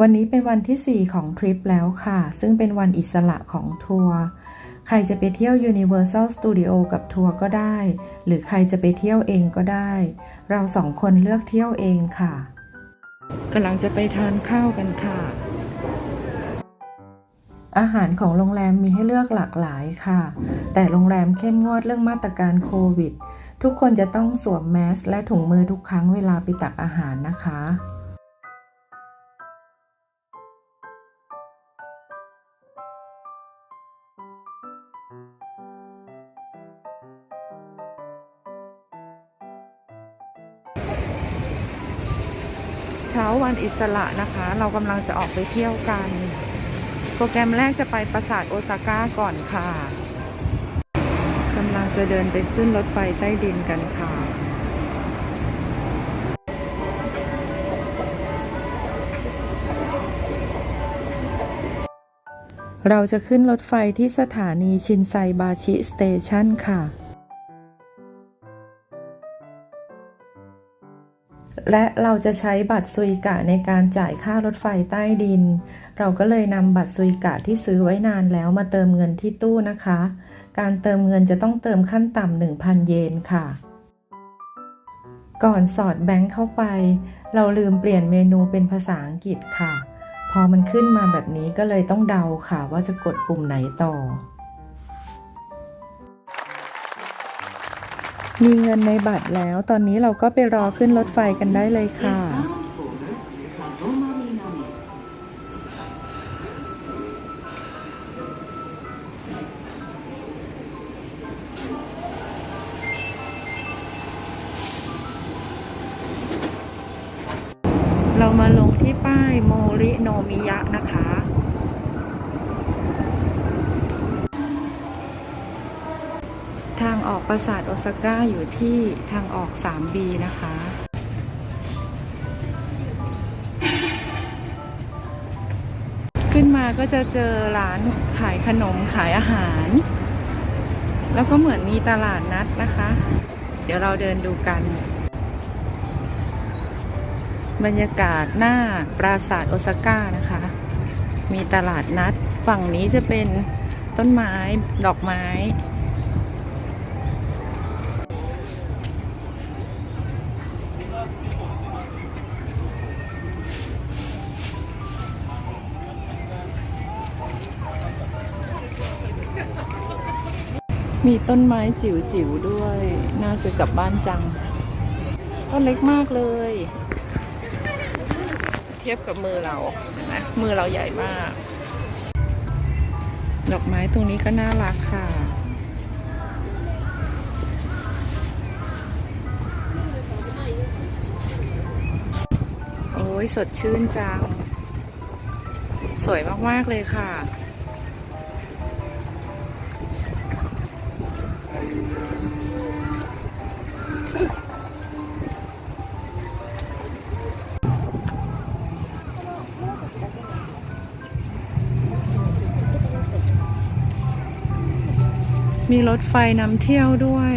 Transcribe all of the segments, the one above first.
วันนี้เป็นวันที่ 4 ของทริปแล้วค่ะ ซึ่งเป็นวันอิสระของทัวร์ ใครจะไปเที่ยว Universal Studio กับทัวร์ก็ได้ หรือใครจะไปเที่ยวเองก็ได้ เราสองคนเลือกเที่ยวเองค่ะกำลังจะไปทานข้าวกันค่ะ อาหารของโรงแรมมีให้เลือกหลากหลายค่ะ แต่โรงแรมเข้มงวดเรื่องมาตรการโควิด ทุกคนจะต้องสวมแมสและถุงมือทุกครั้งเวลาไปตักอาหารนะคะ เช้าวันอิสระนะคะ เรากำลังจะออกไปเที่ยวกัน โปรแกรมแรกจะไปปราสาทโอซาก้าก่อนค่ะกำลังจะเดินไปขึ้นรถไฟใต้ดินกันค่ะเราจะขึ้นรถไฟที่สถานีชินไซบาชิสเตชันค่ะ และเราจะใช้บัตรซุยกะในการจ่ายค่ารถไฟใต้ดิน เราก็เลยนำบัตรซุยกะที่ซื้อไว้นานแล้วมาเติมเงินที่ตู้นะคะ การเติมเงินจะต้องเติมขั้นต่ำ1,000 เยนค่ะ ก่อนสอดแบงค์เข้าไป เราลืมเปลี่ยนเมนูเป็นภาษาอังกฤษค่ะ พอมันขึ้นมาแบบนี้ก็เลยต้องเดาค่ะว่าจะกดปุ่มไหนต่อ มีเงินในบัตรแล้ว ตอนนี้เราก็ไปรอขึ้นรถไฟกันได้เลยค่ะ เรามาลงที่ป้ายโมริโนมิยะนะคะ ทาง ออกปราสาทโอซาก้าอยู่ที่ทางออก 3B นะคะ ขึ้นมาก็จะเจอร้านขายขนมขายอาหาร แล้วก็เหมือนมีตลาดนัดนะคะ เดี๋ยวเราเดินดูกัน บรรยากาศหน้าปราสาทโอซาก้านะคะ มีตลาดนัด ฝั่งนี้จะเป็นต้นไม้ดอกไม้ มีต้นไม้จิ๋วๆด้วย น่าซื้อกลับบ้านจัง ต้นเล็กมากเลย เทียบกับมือเรานะมือเราใหญ่มาก ดอกไม้ตรงนี้ก็น่ารักค่ะ โอ้ยสดชื่นจัง สวยมาก ๆ เลยค่ะ มีรถไฟนำเที่ยวด้วย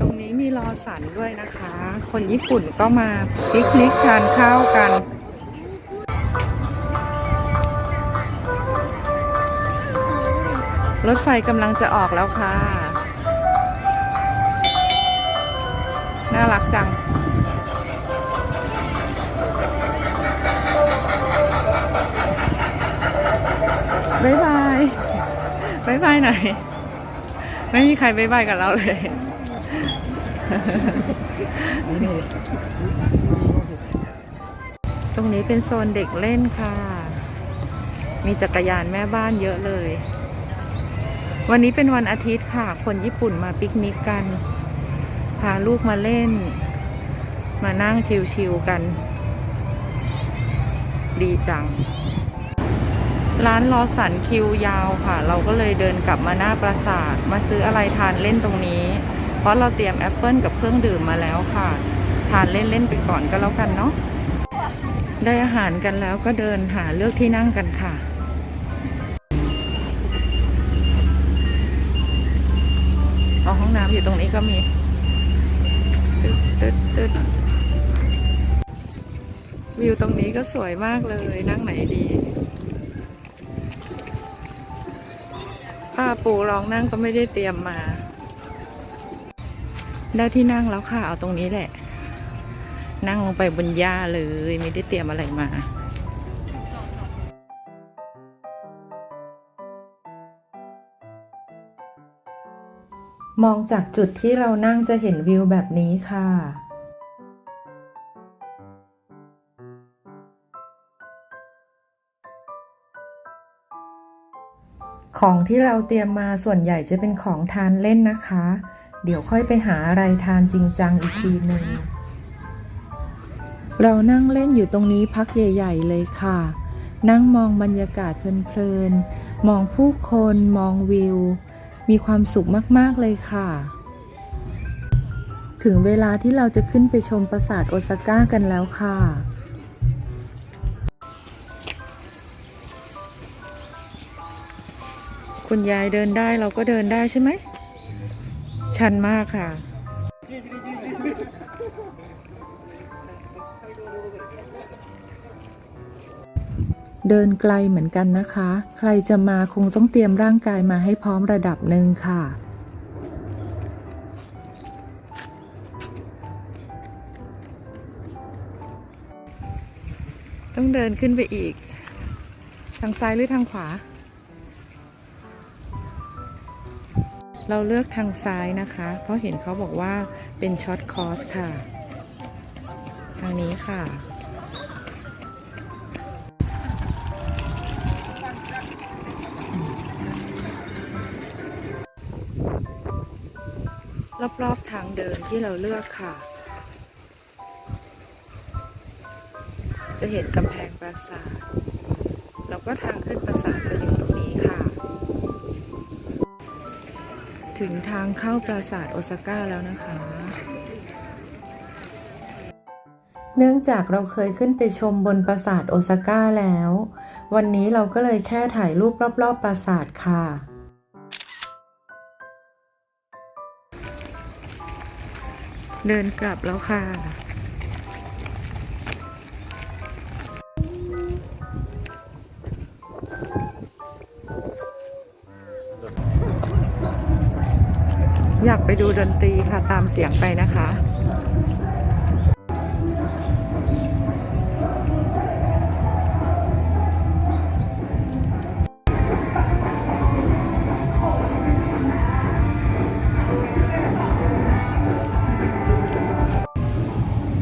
ตรงนี้มีรอสันด้วยนะคะ คนญี่ปุ่นก็มาปิกนิกทานข้าวกันรถไฟกำลังจะออกแล้วค่ะ น่ารักจังบายบายบายบายหน่อย ไม่มีใครบายบายกับเราเลยตรงนี้เป็นโซนเด็กเล่นค่ะ มีจักรยานแม่บ้านเยอะเลย วันนี้เป็นวันอาทิตย์ค่ะ คนญี่ปุ่นมาปิกนิกกัน พาลูกมาเล่น มานั่งชิวๆกัน ดีจัง ร้านรอสันคิวยาวค่ะ เราก็เลยเดินกลับมาหน้าปราสาท มาซื้ออะไรทานเล่นตรงนี้ เพราะเราเตรียมแอปเปิลกับเครื่องดื่มมาแล้วค่ะ ทานเล่นๆไปก่อนก็แล้วกันเนาะได้อาหารกันแล้วก็เดินหาเลือกที่นั่งกันค่ะเอาห้องน้ำอยู่ตรงนี้ก็มี ตึ๊ดตึ๊ดวิวตรงนี้ก็สวยมากเลยนั่งไหนดีป้าปูรองนั่งก็ไม่ได้เตรียมมา ได้ที่นั่งแล้วค่ะ เอาตรงนี้แหละ นั่งลงไปบนหญ้าเลย ไม่ได้เตรียมอะไรมา มองจากจุดที่เรานั่งจะเห็นวิวแบบนี้ค่ะ ของที่เราเตรียมมาส่วนใหญ่จะเป็นของทานเล่นนะคะ เดี๋ยวค่อยไปหาอะไรทานจริงจังอีกทีหนึ่ง เรานั่งเล่นอยู่ตรงนี้พักใหญ่ ๆ เลยค่ะ นั่งมองบรรยากาศเพลินๆ มองผู้คน มองวิว มีความสุขมาก ๆ เลยค่ะ ถึงเวลาที่เราจะขึ้นไปชมปราสาทโอซาก้ากันแล้วค่ะคุณยายเดินได้เราก็เดินได้ใช่ไหม ชันมากค่ะ เดินไกลเหมือนกันนะคะ ใครจะมาคงต้องเตรียมร่างกายมาให้พร้อมระดับหนึ่งค่ะ ต้องเดินขึ้นไปอีก ทางซ้ายหรือทางขวา เราเลือกทางซ้ายนะคะ เพราะเห็นเขาบอกว่าเป็นช็อตคอร์สค่ะ ทางนี้ค่ะ รอบๆทางเดินที่เราเลือกค่ะ จะเห็นกำแพงปราสาทแล้วก็ทางขึ้นปราสาทจะอยู่ตรงนี้ค่ะ ถึงทางเข้าปราสาทโอซาก้าแล้วนะคะ เนื่องจากเราเคยขึ้นไปชมบนปราสาทโอซาก้าแล้ว วันนี้เราก็เลยแค่ถ่ายรูปรอบๆปราสาทค่ะ เดินกลับแล้วค่ะ อยากไปดูดนตรีค่ะตามเสียงไปนะคะ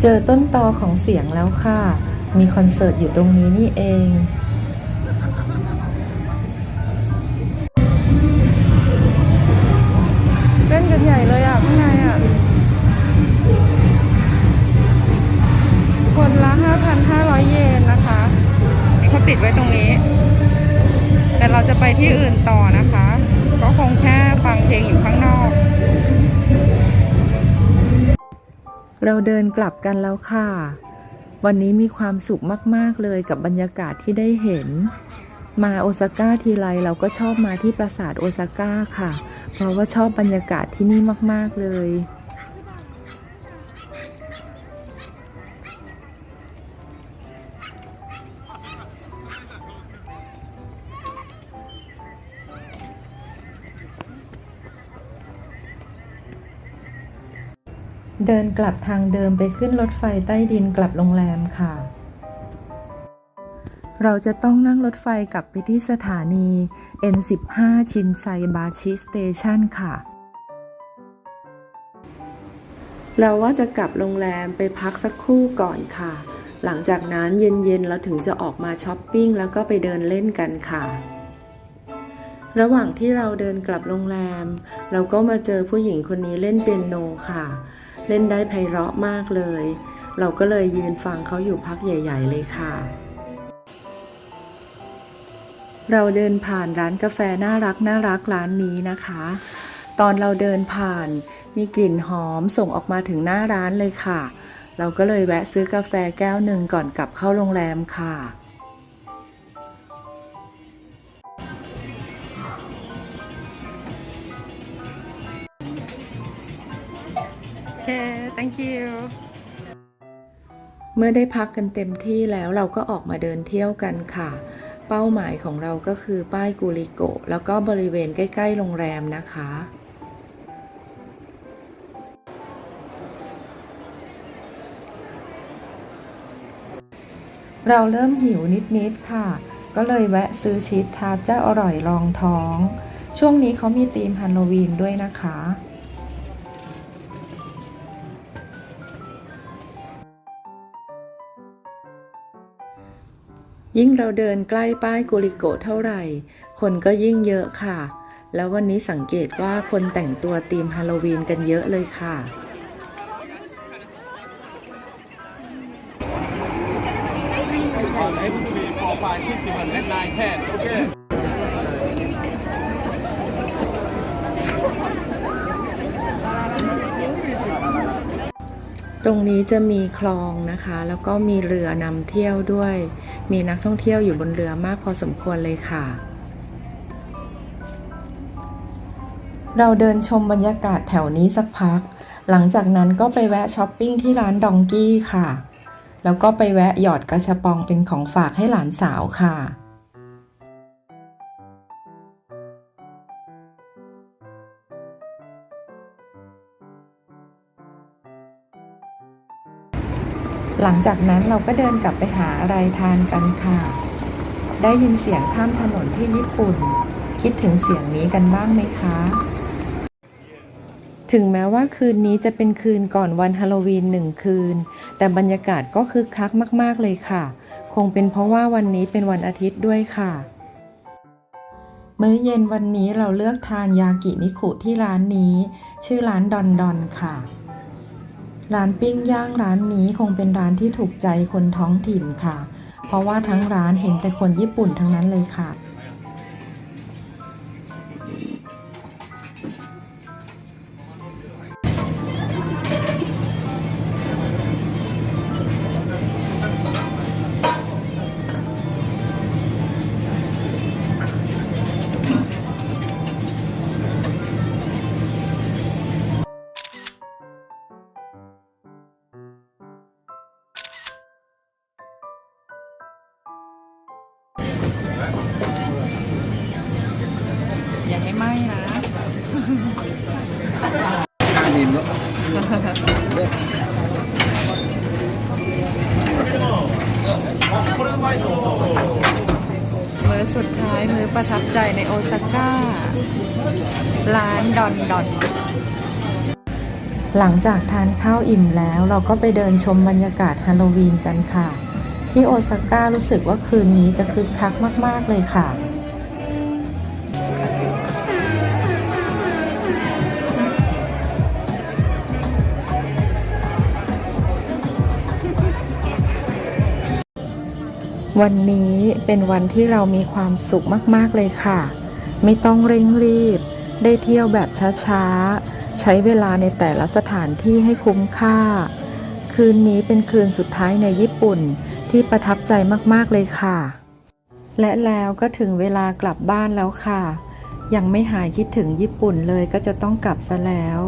เจอต้นตอของเสียงแล้วค่ะ มีคอนเสิร์ตอยู่ตรงนี้นี่เอง เล่นกันใหญ่เลยอะข้างในอะ คนละ 5,500 เยนนะคะเขาติดไว้ตรงนี้ แต่เราจะไปที่อื่นต่อนะคะ ก็คง เราเดินกลับกันแล้วค่ะ วันนี้มีความสุขมาก ๆ เลยกับบรรยากาศที่ได้เห็น มาโอซาก้าทีไรเราก็ชอบมาที่ปราสาทโอซาก้าค่ะ เพราะว่าชอบบรรยากาศที่นี่มาก ๆ เลย เดินกลับทางเดิมไปขึ้นรถไฟใต้ดินกลับโรงแรมค่ะ เราจะต้องนั่งรถไฟกลับไปที่สถานี N15 ชินไซบาชิสเตชันค่ะ เราว่าจะกลับโรงแรมไปพักสักครู่ก่อนค่ะ หลังจากนั้นเย็นๆ เราถึงจะออกมาช้อปปิ้งแล้วก็ไปเดินเล่นกันค่ะระหว่างที่เราเดินกลับโรงแรม เราก็มาเจอผู้หญิงคนนี้เล่นเปียโนค่ะ เล่นได้ไพเราะมากเลย เราก็เลยยืนฟังเขาอยู่พักใหญ่ ๆ เลยค่ะ เราเดินผ่านร้านกาแฟน่ารักน่ารักร้านนี้นะคะ ตอนเราเดินผ่านมีกลิ่นหอมส่งออกมาถึงหน้าร้านเลยค่ะ เราก็เลยแวะซื้อกาแฟแก้วหนึ่งก่อนกลับเข้าโรงแรมค่ะ เค thank you เมื่อได้พักกันเต็มที่แล้วเราก็ออกมาเดินเที่ยวกันค่ะ เป้าหมายของเราก็คือป้ายกูริโกะแล้วก็บริเวณใกล้ๆโรงแรมนะคะเราเริ่มหิวนิด ๆ ค่ะ ก็เลยแวะซื้อชีสทาร์ตเจ้าอร่อยรองท้อง ช่วงนี้เขามีธีมฮาโลวีนด้วยนะคะ ยิ่งเราเดินใกล้ป้ายกุลิโกเท่าไหร่ คนก็ยิ่งเยอะค่ะ แล้ววันนี้สังเกตว่าคนแต่งตัวธีมฮาโลวีนกันเยอะเลยค่ะ Three, ตรงนี้จะมีคลองนะคะ แล้วก็มีเรือนำเที่ยวด้วย มีนักท่องเที่ยวอยู่บนเรือมากพอสมควรเลยค่ะ เราเดินชมบรรยากาศแถวนี้สักพัก หลังจากนั้นก็ไปแวะช้อปปิ้งที่ร้านดองกี้ค่ะ แล้วก็ไปแวะหยอดกระชบปองเป็นของฝากให้หลานสาวค่ะ หลังจากนั้นเราก็เดินกลับไปหาอะไรทานกันค่ะ ได้ยินเสียงข้ามถนนที่ญี่ปุ่น คิดถึงเสียงนี้กันบ้างไหมคะ ถึงแม้ว่าคืนนี้จะเป็นคืนก่อนวันฮาโลวีนหนึ่งคืน แต่บรรยากาศก็คึกคักมาก ๆ เลยค่ะ คงเป็นเพราะว่าวันนี้เป็นวันอาทิตย์ด้วยค่ะ มื้อเย็นวันนี้เราเลือกทานยากินิคุที่ร้านนี้ ชื่อร้านดอนดอนค่ะ ร้านปิ้งย่างร้านนี้คงเป็นร้านที่ถูกใจคนท้องถิ่นค่ะ เพราะว่าทั้งร้านเห็นแต่คนญี่ปุ่นทั้งนั้นเลยค่ะ อย่าให้ไหม้นะมื้อสุดท้ายมื้อประทับใจในโอซาก้า ร้านดอนดอนหลังจากทานข้าวอิ่มแล้วเราก็ไปเดินชมบรรยากาศฮาโลวีนกันค่ะ ที่โอซาก้ารู้สึกว่าคืนนี้จะคึกคักมาก ๆ เลยค่ะ วันนี้เป็นวันที่เรามีความสุขมากๆเลยค่ะ ไม่ต้องเร่งรีบ ได้เที่ยวแบบช้าๆ ใช้เวลาในแต่ละสถานที่ให้คุ้มค่า คืนนี้เป็นคืนสุดท้ายในญี่ปุ่นที่ประทับใจมากๆเลยค่ะ และแล้วก็ถึงเวลากลับบ้านแล้วค่ะ ยังไม่หายคิดถึงญี่ปุ่นเลยก็จะต้องกลับซะแล้ว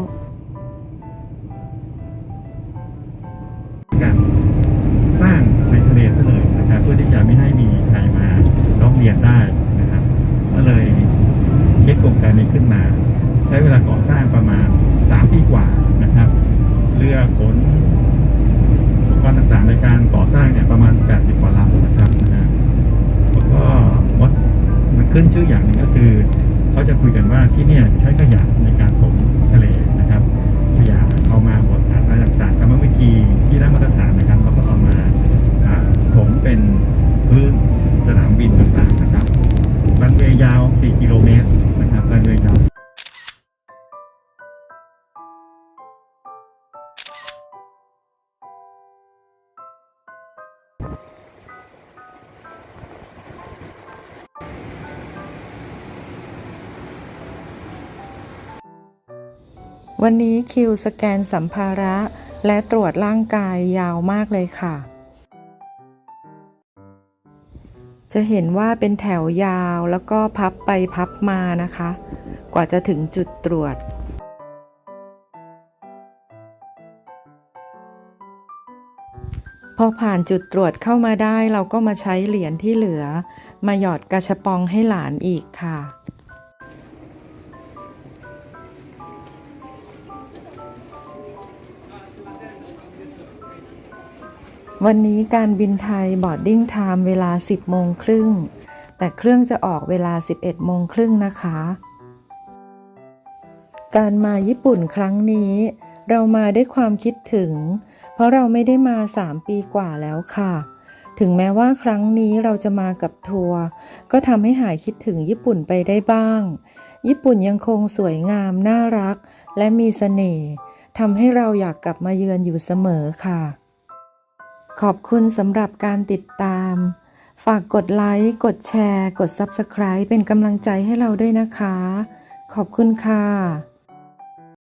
ขึ้นชื่ออย่างหนึ่งก็คือเขาจะคุยกันว่าที่เนี่ยใช้ขยะในการถมทะเลนะครับ ขยะเอามาบดอะไรต่างๆกรรมวิธีที่ได้มาตรฐานนะครับเขาก็เอามาอ่าถมเป็นพื้นสนามบินต่างๆนะครับรันเวย์ยาว 4 กิโลเมตรนะครับรันเวย์ยาว วันนี้คิวสแกนสัมภาระ และตรวจร่างกายยาวมากเลยค่ะ จะเห็นว่าเป็นแถวยาวแล้วก็พับไปพับมานะคะ กว่าจะถึงจุดตรวจ พอผ่านจุดตรวจเข้ามาได้เราก็มาใช้เหรียญที่เหลือ มาหยอดกระชปองให้หลานอีกค่ะ วันนี้การบินไทยบอร์ดดิ้งไทม์เวลา 10โมงครึ่ง แต่เครื่องจะออกเวลา 11โมงครึ่งนะคะ การมาญี่ปุ่นครั้งนี้ เรามาด้วยความคิดถึง เพราะเราไม่ได้มา 3 ปีกว่าแล้วค่ะ ถึงแม้ว่าครั้งนี้เราจะมากับทัวร์ก็ทำให้หายคิดถึงญี่ปุ่นไปได้บ้าง ญี่ปุ่นยังคงสวยงาม น่ารัก และมีเสน่ห์ทำให้เราอยากกลับมาเยือนอยู่เสมอค่ะ ขอบคุณสำหรับการติดตาม ฝากกดไลค์ กดแชร์ กด Subscribe เป็นกำลังใจให้เราด้วยนะคะ ขอบคุณค่ะ